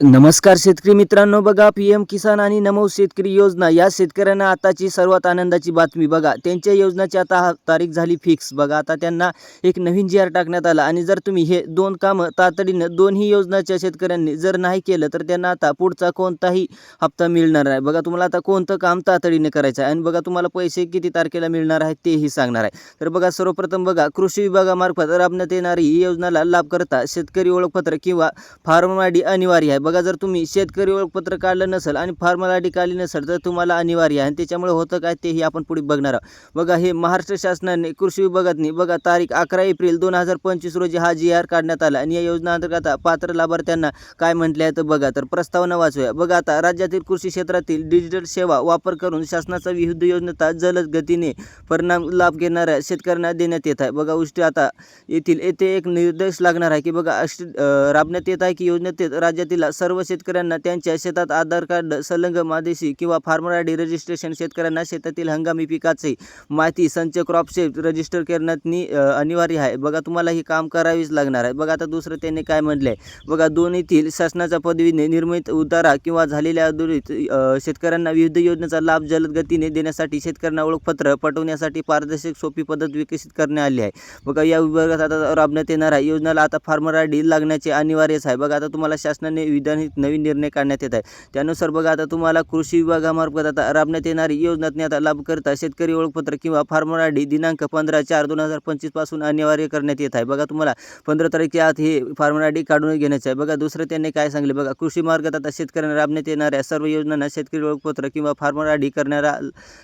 नमस्कार शेतकरी मित्रांनो बघा पी एम किसान आणि नमो शेतकरी योजना या शेतकऱ्यांना आताची सर्वात आनंदाची बातमी बघा. त्यांच्या योजनाची आता हा तारीख झाली फिक्स बघा आता त्यांना एक नवीन जी आर टाकण्यात आला आणि जर तुम्ही हे दोन कामं तातडीनं दोन्ही योजनाच्या शेतकऱ्यांनी जर नाही केलं तर त्यांना आता पुढचा कोणताही हप्ता मिळणार आहे बघा तुम्हाला आता कोणतं काम तातडीने करायचं आहे आणि बघा तुम्हाला पैसे किती तारखेला मिळणार आहे तेही सांगणार आहे. तर बघा सर्वप्रथम बघा कृषी विभागामार्फत राबण्यात येणारी ही योजनाला लाभ करता शेतकरी ओळखपत्र किंवा फार्म आय डी अनिवार्य आहे. बघा जर तुम्ही शेतकरी ओळखपत्र काढलं नसेल आणि फार्मर आय डी काढली नसेल तर तुम्हाला अनिवार्य आहे. आणि त्याच्यामुळे होतं काय तेही आपण पुढे बघणार आहोत. बघा हे महाराष्ट्र शासनाने कृषी विभागातनी बघा तारीख अकरा एप्रिल दोन हजार पंचवीस रोजी हा जी आर काढण्यात आला. आणि या योजना अंतर्गत पात्र लाभार्थ्यांना काय म्हटले आहे तर बघा. तर प्रस्तावना वाचूया. बघा आता राज्यातील कृषी क्षेत्रातील डिजिटल सेवा वापर करून शासनाचा विविध योजनेचा जलद गतीने परिणाम लाभ घेणाऱ्या शेतकऱ्यांना देण्यात येत आहे. बघा उष्टी आता येथील येथे एक निर्देश लागणार आहे की बघा राबण्यात येत आहे की योजनेत राज्यातील सर्व शेतकऱ्यांना त्यांच्या शेतात आधार कार्ड संलग्न मादेशी किंवा फार्मर आय डी रजिस्ट्रेशन शेतकऱ्यांना शेतातील हंगामी पिकाचे माहिती संच क्रॉप रजिस्टर करण्यात नि- अनिवार्य आहे. बघा तुम्हाला ही काम करावीच लागणार आहे. बघा आता दुसरं त्यांनी काय म्हटलं आहे बघा दोन्हीतील शासनाच्या पदवीने निर्मित उतारा किंवा झालेल्या अधुरीत शेतकऱ्यांना विविध योजनेचा लाभ जलद गतीने देण्यासाठी शेतकऱ्यांना ओळखपत्र पटवण्यासाठी पारदर्शक सोपी पद्धत विकसित करण्यात आली आहे. बघा या विभागात आता राबण्यात येणार आहे. योजनेला आता फार्मर आय डी लागण्याचे अनिवार्यच आहे. बघा आता तुम्हाला शासनाने विधानित नवीन निर्णय काढण्यात येत आहे. त्यानुसार बघा आता तुम्हाला कृषी विभागामार्फत आता राबण्यात येणारी योजनातने आता लाभ करता शेतकरी ओळखपत्र किंवा फार्मर आय डी दिनांक पंधरा चार दोन हजार पंचवीसपासून अनिवार्य करण्यात येत आहे. बघा तुम्हाला पंधरा तारखेच्या आत हे फार्मर आय डी काढून घेण्याचं आहे. बघा दुसरं त्यांनी काय सांगले बघा कृषी मार्गात आता शेतकऱ्यांना राबण्यात येणाऱ्या सर्व योजनांना शेतकरी ओळखपत्र किंवा फार्मर आय डी करणारा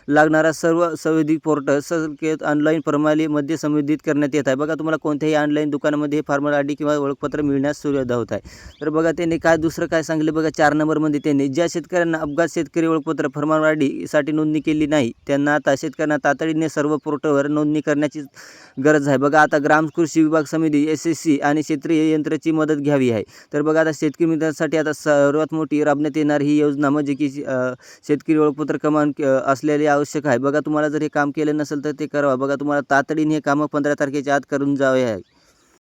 लागणारा सर्व संवेदित पोर्टल संकेत ऑनलाईन प्रणालीमध्ये संवेदित करण्यात येत आहे. बघा तुम्हाला कोणत्याही ऑनलाईन दुकानामध्ये फार्मर आय डी किंवा ओळखपत्र मिळण्यास सुविधा होत आहे. तर बघा त्यांनी काय दुसरं दुसरं काय सांगले बघा चार नंबरमध्ये त्यांनी ज्या शेतकऱ्यांना अपघात शेतकरी ओळखपत्र फार्मर नोंदणी केली नाही त्यांना आता शेतकऱ्यांना तातडीने सर्व पोर्टलवर नोंदणी करण्याची गरज आहे. बघा आता ग्राम कृषी विभाग समिती एस एस सी आणि क्षेत्रीय यंत्राची मदत घ्यावी आहे. तर बघा आता शेतकरी मित्रांसाठी आता सर्वात मोठी राबण्यात येणार ही योजना म्हणजे की शेतकरी ओळखपत्र क्रमांक अ, असलेले आवश्यक आहे. बघा तुम्हाला जर हे काम केलं नसेल तर ते करावा. बघा तुम्हाला तातडीने हे कामं पंधरा तारखेच्या आत करून जावे आहे.